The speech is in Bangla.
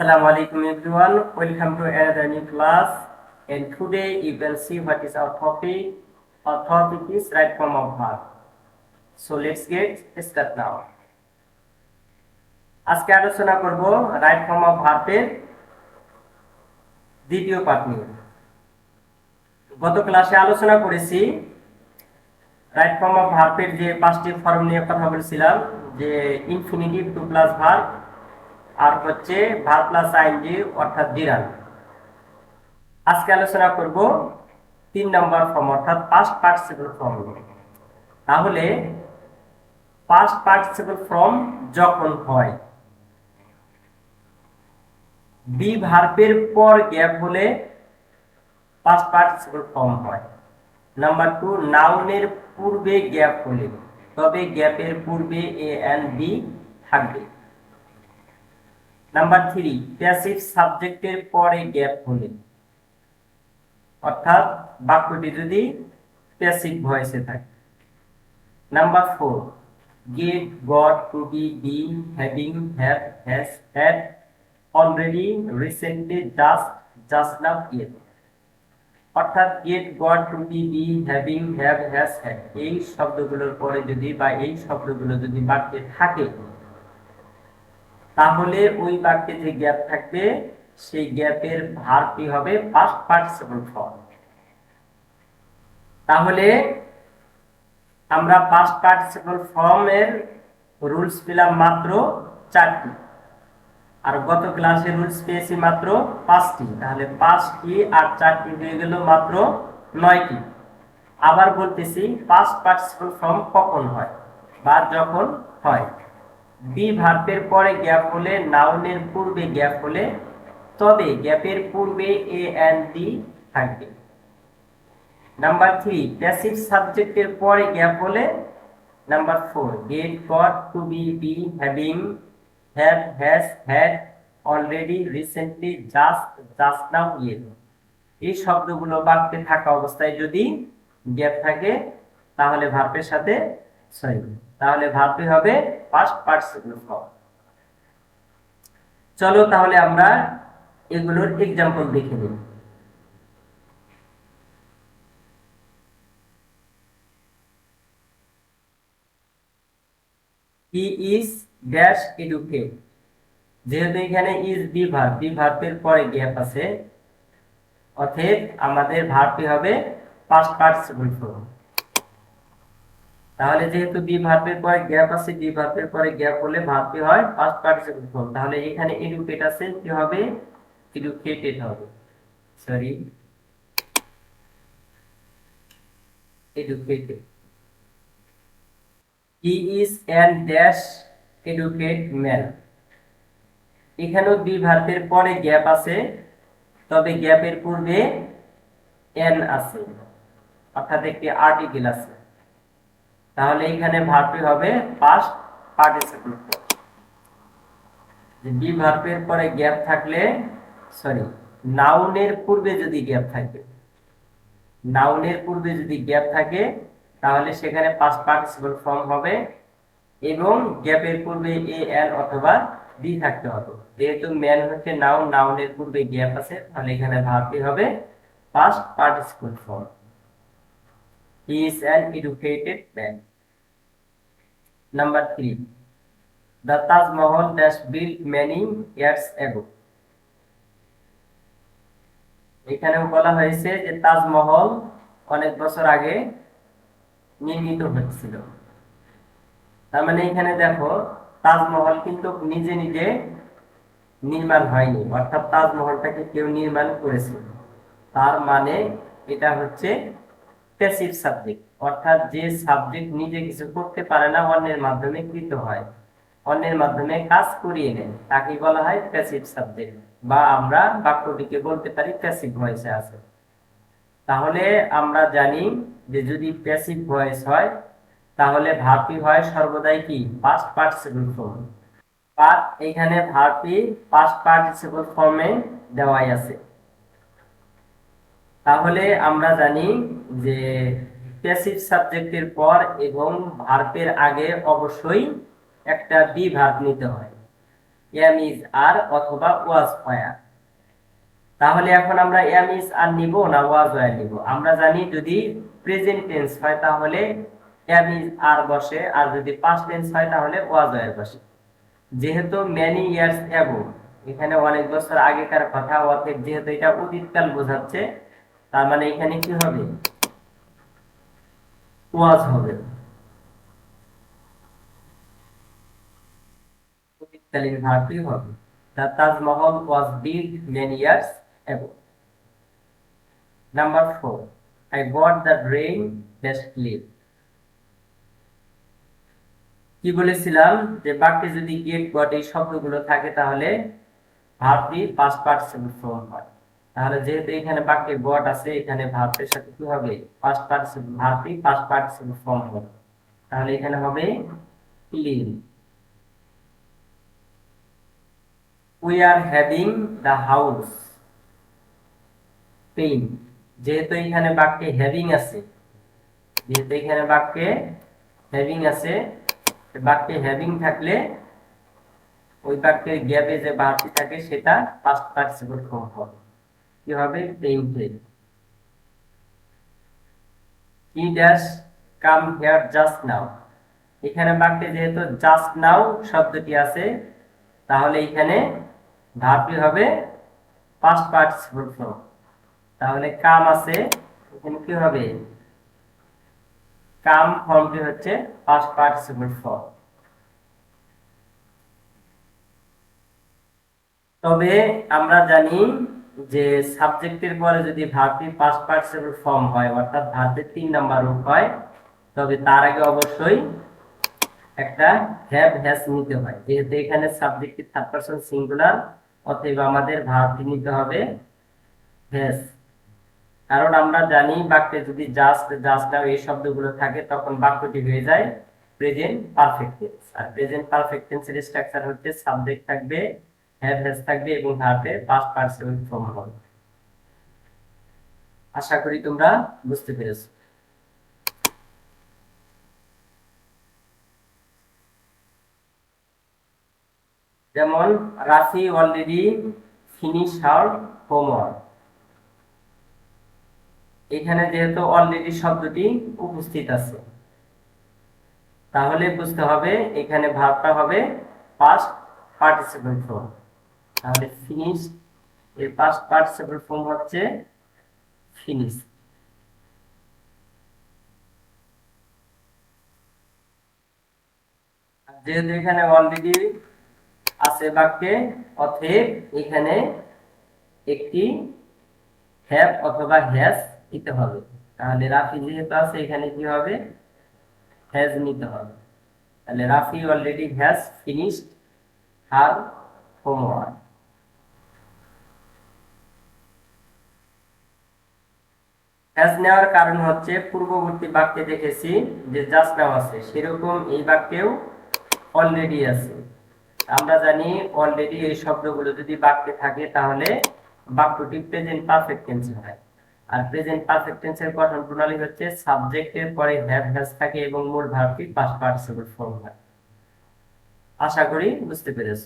Assalamu alaikum everyone. Welcome to another new class. And today you can see what is our topic. Our topic is right form of verb. So let's get start now. আজকে আলোচনা করব রাইট ফর্ম অফ ভার্বের দ্বিতীয় পার্ট নিয়ে গত ক্লাসে আলোচনা করেছি রাইট ফর্ম অফ ভার্বের যে পাঁচটি ফর্ম নিয়ে কথা বলছিলাম যে ইনফিনিটিভ টু প্লাস ভার্ব আর হচ্ছে ভার প্লাস আইনজি অর্থাৎ ডিরান আজকে আলোচনা করব তিন নম্বর ফর্ম অর্থাৎ পাস্ট পার্টিসিপল ফর্ম তাহলে পাস্ট পার্টিসিপল ফর্ম যখন হয় বি ভার্বের পর গ্যাপ হলে পাস্ট পার্টিসিপল ফর্ম হয়। নাম্বার টু নাউনের পূর্বে গ্যাপ হলে, তবে গ্যাপের পূর্বে এ এন্ড বি থাকবে। নাম্বার থ্রি প্যাসিভ সাবজেক্টের পরে গ্যাপ হলে। অর্থাৎ বাক্যটি যদি প্যাসিভ ভয়েসে থাকে। Number four get got to be being having have has had already recently just just now yet অর্থাৎ get got to be be having have has had এই শব্দগুলোর পরে যদি বা এই শব্দগুলো যদি বাক্যে থাকে তাহলে ওই বাক্যে যে গ্যাপ থাকবে, সেই গ্যাপের ভারটি হবে? পাস্ট পার্টিসিপল ফর্ম তাহলে আমরা পাস্ট পার্টিসিপল ফর্মের রুলস পেলাম মাত্র চারটি। আর গত ক্লাসে রুলস পেয়েছি মাত্র পাঁচটি। তাহলে পাঁচটি আর চারটি হয়ে গেল মাত্র নয়টি। আবার বলতেছি পাস্ট পার্টিসিপল ফর্ম কখন হয়? বা যখন হয়? বি ভার্বের পরে গ্যাপ হলে নাউনের পূর্বে গ্যাপ হলে তবে গ্যাপের পূর্বে এ এন্ড ডি থাকবে। নাম্বার থ্রি, প্যাসিভ সাবজেক্টের পরে গ্যাপ হলে number four, get, got, to be be, having, have has had, already, recently, just just now ইয়ে এই শব্দগুলো বাক্যে থাকা অবস্থায় যদি গ্যাপ থাকে, তাহলে ভার্বের সাথে সরি। তাহলে ভাবতে হবে পাস্ট পার্টিসিপল ফর্ম চলো তাহলে আমরা এগুলোর এক্সাম্পল দেখে নিই। হি ইজ ড্যাশ এডুকেট যেহেতু এখানে ইজ বি ভার্ব বি ভার্বের পরে গ্যাপ আছে, অতএব আমাদের ভার্বটি হবে পাস্ট পার্টিসিপল ফর্ম তাহলে যেহেতু বি ভার্বের পরে গ্যাপ আছে বি ভার্বের পরে গ্যাপ হলে ভার্বটি হয়? ফার্স্ট পার্টিসিপল ফর্ম তাহলে এখানে এডুকেট আছে, কি হবে? এডুকেটেড হবে। Sorry educated he is an dash educate man এখানেও বি ভার্বের পরে গ্যাপ আছে, তবে গ্যাপের পূর্বে এন আছে। অর্থাৎ একটি আর্টিকেল আছে। তাহলে এখানে ভার্বটি হবে পাস্ট পার্টিসিপল যে বি ভার্বের পরে গ্যাপ থাকলে সরি নাউনের পূর্বে যদি গ্যাপ থাকে নাউনের পূর্বে যদি গ্যাপ থাকে, তাহলে সেখানে পাস্ট পার্টিসিপল ফর্ম হবে এবং গ্যাপের পূর্বে এ এন অথবা ডি থাকতে হবে। যেহেতু ম্যান হচ্ছে নাউন নাউনের পূর্বে গ্যাপ আছে, তাহলে এখানে ভার্বটি হবে past participle form He is an educated man. Number three, the Taj Mahal was built many years ago. এখানেও বলা হয়েছে যে তাজমহল অনেক বছর আগে নির্মিত হচ্ছিল তার মানে এখানে দেখো তাজমহল কিন্তু নিজে নিজে নির্মাণ হয়নি অর্থাৎ তাজমহলটাকে কেউ নির্মাণ করেছিল তার মানে এটা হচ্ছে প্যাসিভ সাবজেক্ট অর্থাৎ যে সাবজেক্ট নিজে কিছু করতে পারে না, অন্যের মাধ্যমে কৃত হয়। অন্যের মাধ্যমে কাজ করিয়ে নেয়। তাকে বলা হয় প্যাসিভ সাবজেক্ট বা আমরা বাক্যটিকে বলতে পারি প্যাসিভ ভয়েসে আছে। তাহলে আমরা জানি যে যদি প্যাসিভ ভয়েস হয়, তাহলে ভার্বটি হয় সর্বদাই কি? পাস্ট পার্টিসিপল ফর্ম বাট এখানে ভার্বটি পাস্ট পার্টিসিপল ফর্মে দেওয়াই আছে। তাহলে আমরা জানি যে প্যাসিভ সাবজেক্টের পর এবং ভার্বের আগে অবশ্যই একটা বি ভার্ব নিতে হয়। এম ইজ আর অথবা ওয়াজ ওয়ার তাহলে এখন আমরা এম ইজ আর নিব না ওয়াজ ওয়ার নিব? আমরা জানি যদি প্রেজেন্ট টেন্স হয় তাহলে এম ইজ আর বসে, আর যদি পাস্ট টেন্স হয় তাহলে ওয়াজ ওয়ার বসে। যেহেতু মেনি ইয়ার্স অ্যাগো এখানে অনেক বছর আগেকার কথা অর্থাৎ যেহেতু এটা অতীতকাল বোঝাচ্ছে তার মানে এখানে কি হবে? ওয়াজ হবে। নাম্বার বেস্ট কি বলেছিলাম? যে বাক্যে যদি গেট গট এই শব্দগুলো থাকে তাহলে ভার্বটি পাঁচ পার্সেন্ট হয় তাহলে যেহেতু এখানে বাক্যে গট আছে, এখানে ভার্বের সাথে কি হবে? পাস্ট পার্টিসিপল ভার্বটি পাস্ট পার্টিসিপল ফর্ম হবে। তাহলে এখানে হবে clean we are having the house paint যেহেতু এখানে বাক্যে হ্যাভিং আছে, যেহেতু এখানে বাক্যে হ্যাভিং আছে, বাক্যে হ্যাভিং থাকলে ওই বাক্যের গ্যাপে যে বাড়তি থাকে, সেটা পাস্ট পার্টিসিপল ফর্ম হবে। কি হবে painted he dash come here just now এখানে বাক্যে যেহেতু জাস্ট নাও শব্দটি আছে, তাহলে এখানে ভাবটি হবে পাস্ট পার্টিসিপল ফর্ম তাহলে কাম আছে, এখানে কি হবে? কাম ফর্মটি হচ্ছে পাস্ট ফর্ম তবে আমরা জানি যে সাবজেক্টের পরে যদি ভার্বটি পাস্ট পার্টিসিপল ফর্ম হয়, অর্থাৎ ভার্বের তিন নাম্বার রূপ হয়, তবে তার আগে অবশ্যই একটা হ্যাভ হ্যাজ নিতে হয়। যেহেতু এখানে সাবজেক্টটি থার্ড পারসন সিঙ্গুলার অতএব আমাদের ভার্বটি নিতে হবে হ্যাজ কারণ আমরা জানি বাক্যে যদি জাস্ট জাস্ট নাও এই শব্দগুলো থাকে, তখন বাক্যটি হয়ে যায় প্রেজেন্ট পারফেক্ট টেন্স আর প্রেজেন্ট পারফেক্ট টেন্সের স্ট্রাকচার হচ্ছে সাবজেক্ট থাকবে হ্যাভ হ্যাজ থাকবে এবং পাস্ট ফর্ম হবে। আশা করি তোমরা বুঝতে পেরেছ। যেমন Rafi already finish her homework এখানে যেহেতু অলরেডি শব্দটি উপস্থিত আছে, তাহলে বুঝতে হবে এখানে ভাবটা হবে পাস্ট পার্টিসিপল ফর্ম তাহলে ফিনিশ এর পাস্ট পার্টিসিপল ফর্ম হচ্ছে ফিনিশ যেহেতু এখানে অলরেডি আছে বাক্যে, অতএব এখানে একটি হ্যাভ অথবা হ্যাজ দিতে হবে। তাহলে রাফি যেহেতু আছে, এখানে কি হবে? হ্যাজ নিতে হবে। তাহলে Rafi already has finished her homework has নেওয়ার কারণ হচ্ছে পূর্ববর্তী বাক্যে দেখেছি যে জাস্ট নাও আছে। সেরকম এই বাক্যেও অলরেডি আছে। আমরা জানি অলরেডি এই শব্দগুলো যদি বাক্যে থাকে তাহলে বাক্যটি প্রেজেন্ট পারফেক্ট টেন্স হয়। আর প্রেজেন্ট পারফেক্ট টেন্সের গঠন প্রণালী হচ্ছে সাবজেক্টের পরে হ্যাভ হ্যাজ থাকে এবং মূল ভার্বটি পাস্ট পার্টিসিপল ফর্ম হয়। আশা করি বুঝতে পেরেছ।